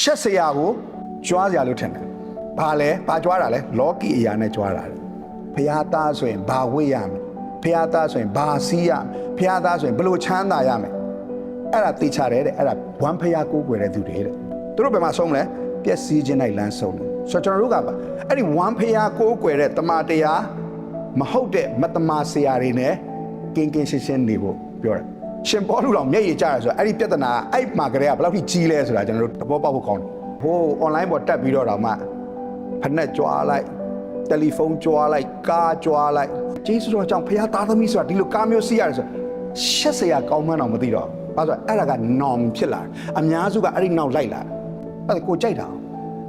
ရှက်စရာကိုကြွားစရာလို့ထင်တယ်ဘာလဲဘာကြွားတာလဲလောကီအရာနဲ့ကြွားတာလေဖះသားဆိုရင်ဘာဝိရမယ်ဖះသားဆိုရင်ဘာစီးရမယ်ဖះသားဆိုရင်ဘလို့ချမ်းသာရမယ်အဲ့ဒါသိချတယ်တဲ့အဲ့ဒါဝမ်ဖះကိုးကွယ်တဲ့သူတွေတဲ့သူတို့ဘယ်မှာဆုံးမလဲပျက်စီးခြင်း၌လမ်းဆုံးတယ်ဆိုတော့ကျွန်တော်တို့ကပါအဲ့ဒီဝမ်ဖះကိုးကွယ်တဲ့တမန်တရားမဟုတ်တဲ့မတမာဆရာတွေနဲ့ကင်းကင်းရှင်းရှင်းနေဖို့ပြောတယ် ရှင်ဘောလူတော်မျက်ရည်ကျတယ်ဆိုတော့အဲ့ဒီပြဿနာအဲ့မှာကလေးကဘယ်လောက်ထိကြီးလဲဆိုတာကျွန်တော်တို့သဘောပေါက်ဖို့ကောင်းတယ်ဟို online ပေါ်တက်ပြီးတော့တော့မှဖက်နဲ့ကြွားလိုက်တယ်လီဖုန်းကြွားလိုက်ကားကြွားလိုက်ကျေးဇူးတော်ကြောင့်ဖခင်သားသမီးဆိုတာဒီလိုကားမျိုးစီးရတယ်ဆိုရှက်စရာကောင်းမှန်းတော့မသိတော့ဘာလို့အဲ့ဒါက norm ဖြစ်လာတယ်အများစုကအဲ့ဒီနောက်လိုက်လာတယ်အဲ့ဒါကိုကြိုက်တာ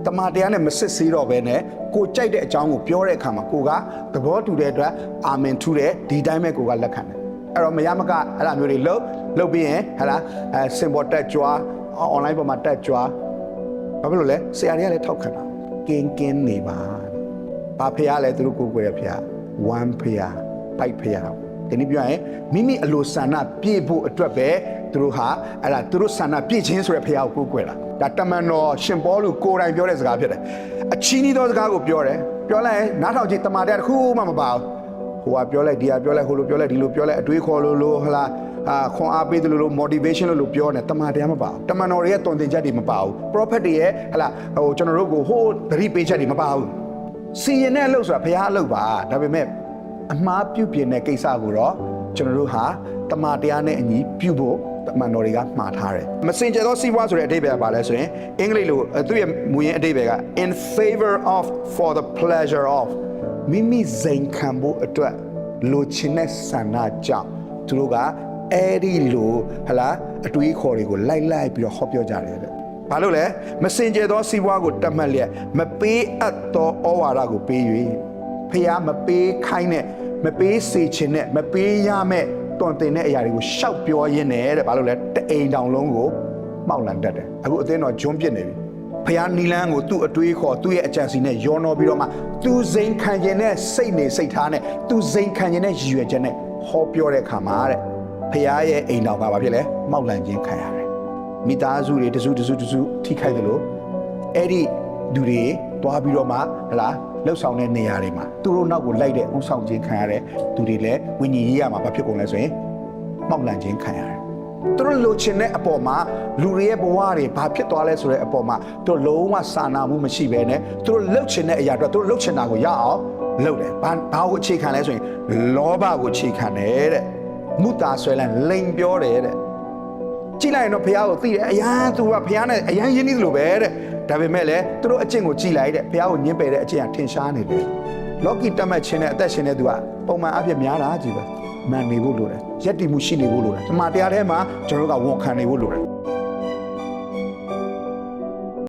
တမန်တရားနဲ့မစစ်ဆေးတော့ဘဲနဲ့ကိုကြိုက်တဲ့အကြောင်းကိုပြောတဲ့အခါမှာကိုကသဘောတူတဲ့အတွက်အာမင်ထူတယ်ဒီတိုင်းပဲကိုကလက်ခံတယ် အဲ့တော့မရမကအဲ့ဒါမျိုးတွေလှုပ်လှုပ်ပြီးရင်ဟလာအဲစင်ပေါ်တက်ကြွား online ပေါ်မှာတက်ကြွားဘာဖြစ်လို့လဲဆရာတွေကလည်းထောက်ခံတာကင်းကင်းနေပါတဲ့ဘာဖះလဲသူတို့ကိုယ်ကိုယ်ရဖះ one ဖះပိုက်ဖះဒီနေ့ပြောရင်မိမိအလိုဆန္ဒပြည့်ဖို့အတွက်ပဲသူတို့ဟာအဲ့ဒါသူတို့ဆန္ဒပြည့်ခြင်းဆိုတဲ့ဖះကိုကိုယ်ကိုယ်လာဒါတမန်တော်ရှင်ပေါလုကိုယ်တိုင်ပြောတဲ့စကားဖြစ်တယ်အချီးနှီးသောစကားကိုပြောတယ်ပြောလိုက်ရင်နားထောင်ကြည့်တမန်တော်တစ်ခုမှမပါဘူး ဟိုကပြောလိုက်ဒီကပြောလိုက်ဟိုလိုပြောလိုက်ဒီလိုပြောလိုက်အတွေးခေါ်လို့လို့ဟလာအာခွန်အားပေးတယ်လို့လို့ motivation လို့လို့ပြောနေတမန်တရားမပါဘူးတမန်တော်တွေရဲ့တုံတင်ချက်တွေမပါဘူး prophet တွေရဲ့ဟလာဟိုကျွန်တော်တို့ကိုဟိုသတိပေးချက်တွေမပါဘူးစီရင်တဲ့အလုပ်ဆိုတာဘုရားအလုပ်ပါဒါပေမဲ့အမှားပြုပြင်တဲ့ကိစ္စကိုတော့ကျွန်တော်တို့ဟာတမန်တရားနဲ့အညီပြုဖို့တမန်တော်တွေကမှားထားတယ်မစင်ကြဲသောစီးပွားဆိုတဲ့အဓိပ္ပာယ်ကပါလဲဆိုရင်အင်္ဂလိပ်လိုအဲသူ့ရဲ့မူရင်းအဓိပ္ပာယ်က in favor of for the pleasure of မိမိဇိမ်ခံဖို့အတွက်လိုချင်တဲ့ဆန္ဒကြောင့်သူတို့ကအဲ့ဒီလိုဟလာအတွေးခေါ်တွေကိုလိုက်လိုက်ပြီးတော့ဟောပြောကြတယ်တဲ့ဘာလို့လဲမစင်ကြဲသောစီးပွားကိုတတ်မှတ်လျက်မပေးအပ်သောဩဝါဒကိုပေး၍ဖះမပေးခိုင်းတဲ့မပေးစေချင်တဲ့မပေးရမဲ့တွန်တင်တဲ့အရာတွေကိုရှောက်ပြောရင်းနဲ့တဲ့ဘာလို့လဲတအိမ်တောင်လုံးကိုမှောက်လန်တတ်တယ်အခုအသင်းတော်ဂျွန်းပြစ်နေပြီ ဖះနီလန်းကိုသူ့အတွေးခေါ်သူ့ရဲ့အကြံစီနဲ့ယောနောပြီးတော့မှသူစိန်ခံခြင်းနဲ့စိတ်နေစိတ်ထားနဲ့သူစိန်ခံခြင်းနဲ့ရည်ရွယ်ချက်နဲ့ဟောပြောတဲ့အခါမှာတဲ့ဖះရဲ့အိမ်တော်ကဘာဖြစ်လဲမှောက်လန်ခြင်းခံရတယ်မိသားစုတွေတစုတစုတစုထိခိုက်တယ်လို့အဲ့ဒီလူတွေတွားပြီးတော့မှဟလာလှုပ်ဆောင်တဲ့နေရာတွေမှာသူတို့နောက်ကိုလိုက်တဲ့ဥဆောင်ခြင်းခံရတဲ့သူတွေလည်းဝိညာဉ်ရေးရမှာဘာဖြစ်ကုန်လဲဆိုရင်မှောက်လန်ခြင်းခံရတယ် သူတို့လိုချင်တဲ့အပေါ်မှာလူတွေရဲ့ဘဝတွေဘာဖြစ်သွားလဲဆိုတဲ့အပေါ်မှာသူတို့လုံးဝစာနာမှုမရှိဘဲနဲ့သူတို့လှုပ်ချင်တဲ့အရာတွေသူတို့လှုပ်ချင်တာကိုရအောင်လှုပ်တယ်ဘာဘာကိုအခြေခံလဲဆိုရင်လောဘကိုအခြေခံတယ်တဲ့မုတာဆွဲလန်းလိန်ပြောတယ်တဲ့ကြည့်လိုက်ရင်တော့ဘုရားကိုသိတယ်အရန်သူကဘုရားနဲ့အရန်ရင်းနှီးသလိုပဲတဲ့ဒါပေမဲ့လည်းသူတို့အကျင့်ကိုကြည့်လိုက်တဲ့ဘုရားကိုညှင်းပယ်တဲ့အကျင့်ကထင်ရှားနေတယ်လောကီတတ်မှတ်ခြင်းနဲ့အသက်ရှင်တဲ့သူကပုံမှန်အဖြစ်များတာကြီးပဲ မှန်နေဖို့လိုတယ်ယက်တီမှုရှိနေဖို့လိုတယ်ဒီမှာတရားထဲမှာကျွန်တော်တို့ကဝန်ခံနေဖို့လိုတယ်